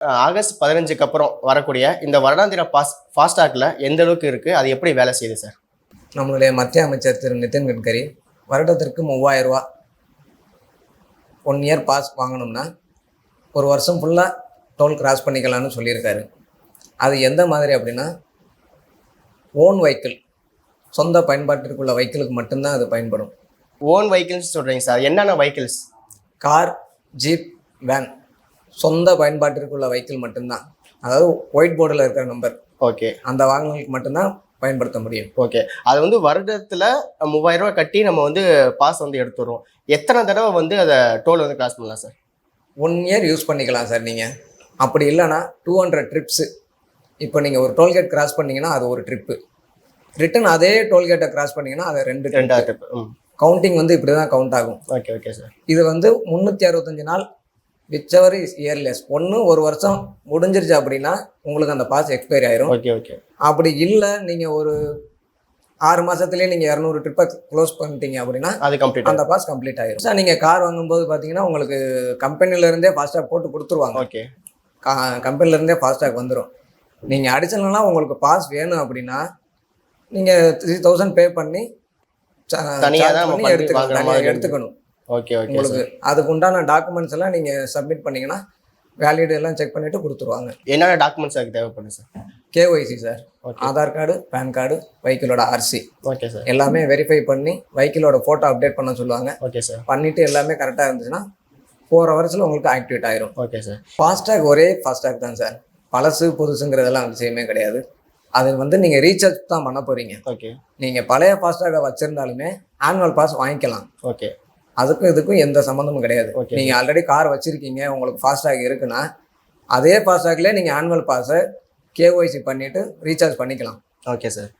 August பதினஞ்சுக்கு அப்புறம் வரக்கூடிய இந்த வருடாந்திர பாஸ் ஃபாஸ்டாக்ல எந்த அளவுக்கு இருக்கு? அது எப்படி வேலை செய்யுது சார் நம்மளுடைய மத்திய அமைச்சர் திரு நிதின் கட்கரி வருடத்திற்கு மூவாயிரம் ரூபா ஒன் இயர் பாஸ் வாங்கணும்னா ஒரு வருஷம் ஃபுல்லாக டோல் கிராஸ் பண்ணிக்கலாம்னு சொல்லியிருக்காரு. அது எந்த மாதிரி அப்படின்னா ஓன் வெஹிக்கிள் சொந்த பயன்பாட்டிற்குள்ள வெஹிக்கிளுக்கு மட்டும்தான் அது பயன்படும். ஓன் வெஹிக்கிள்ஸ் சொல்றீங்க சார் என்னென்ன வெஹிக்கிள்ஸ் கார் ஜீப் வேன் சொந்த பயன்பாட்டிற்குள்ள வெஹிக்கிள் மட்டும்தான். அதாவது ஒயிட் போர்டில் இருக்கிற நம்பர் ஓகே அந்த வாகனங்களுக்கு மட்டும்தான் பயன்படுத்த முடியும். ஓகே அது வந்து வருடத்துல மூவாயிரம் ரூபாய் கட்டி நம்ம வந்து பாஸ் வந்து எடுத்துடுறோம். எத்தனை தடவை வந்து அதை டோல் வந்து கிராஸ் பண்ணலாம் சார் ஒன் இயர் யூஸ் பண்ணிக்கலாம் சார் நீங்கள் அப்படி இல்லைன்னா டூ ஹண்ட்ரட் ட்ரிப்ஸு இப்போ நீங்கள் ஒரு டோல்கேட் கிராஸ் பண்ணீங்கன்னா அது ஒரு ட்ரிப்பு ரிட்டன் அதே டோல்கேட்டை கிராஸ் பண்ணீங்கன்னா அது ரெண்டு ரெண்டாவது. ம். கவுண்டிங் வந்து இப்படி தான் கவுண்ட் ஆகும். ஓகே ஓகே சார் இது வந்து முந்நூற்றி அறுபத்தஞ்சு நாள் விச்சவர் இஸ் இயர்லெஸ் ஒன்று ஒரு வருஷம் முடிஞ்சிருச்சு அப்படின்னா உங்களுக்கு அந்த பாஸ் எக்ஸ்பைரி ஆயிரும். ஓகே ஓகே அப்படி இல்லை நீங்கள் ஒரு ஆறு மாதத்துலேயே நீங்கள் இரநூறு ட்ரிப்பை க்ளோஸ் பண்ணிட்டீங்க அப்படின்னா அது கம்ப்ளீட் அந்த பாஸ் கம்ப்ளீட் ஆயிரும். சார் நீங்கள் கார் வாங்கும்போது பார்த்தீங்கன்னா உங்களுக்கு கம்பெனிலேருந்தே ஃபாஸ்ட்டாக போட்டு கொடுத்துருவாங்க. ஓகே கா கம்பெனிலேருந்தே ஃபாஸ்டாக் வந்துடும் நீங்கள் அடிஷனலாக உங்களுக்கு பாஸ் வேணும் அப்படின்னா நீங்கள் த்ரீ தௌசண்ட் பே பண்ணி எடுத்துக்கணும். வாங்குற தனியா மாதிரி எடுத்துக்கணும். ஓகே ஓகே உங்களுக்கு அதுக்கு உண்டான டாக்குமெண்ட்ஸ் எல்லாம் நீங்கள் சப்மிட் பண்ணீங்கன்னா வேலிடு எல்லாம் செக் பண்ணிட்டு கொடுத்துருவாங்க. என்னென்ன டாக்குமெண்ட்ஸ் அதுக்கு தேவைப்படுது sir KYC sir. Aadhaar card PAN card வெஹிக்கிளோட RC okay sir எல்லாமே வெரிஃபை பண்ணி வெஹிக்கிளோட ஃபோட்டோ அப்டேட் பண்ண சொல்லுவாங்க. ஓகே சார் பண்ணிவிட்டு எல்லாமே கரெக்டாக இருந்துச்சுன்னா ஃபோர் ஹவர்ஸில் உங்களுக்கு ஆக்டிவேட் ஆயிரும். ஓகே சார் ஃபாஸ்டாக் ஒரே ஃபாஸ்டாக் தான் சார் பழசு புதுசுங்கிறதெல்லாம் விஷயமே கிடையாது. அது வந்து நீங்கள் ரீசார்ஜ் தான் பண்ண போகிறீங்க ஓகே நீங்கள் பழைய ஃபாஸ்டாகை வச்சுருந்தாலுமே ஆனுவல் பாஸ் வாங்கிக்கலாம். ஓகே அதுக்கும் இதுக்கும் எந்த சம்மந்தமும் கிடையாது. நீங்கள் ஆல்ரெடி கார் வச்சுருக்கீங்க உங்களுக்கு ஃபாஸ்டாக் இருக்குன்னா அதே ஃபாஸ்டாக்லேயே நீங்கள் ஆனுவல் பாஸை கேஒய்சி பண்ணிவிட்டு ரீசார்ஜ் பண்ணிக்கலாம். Okay sir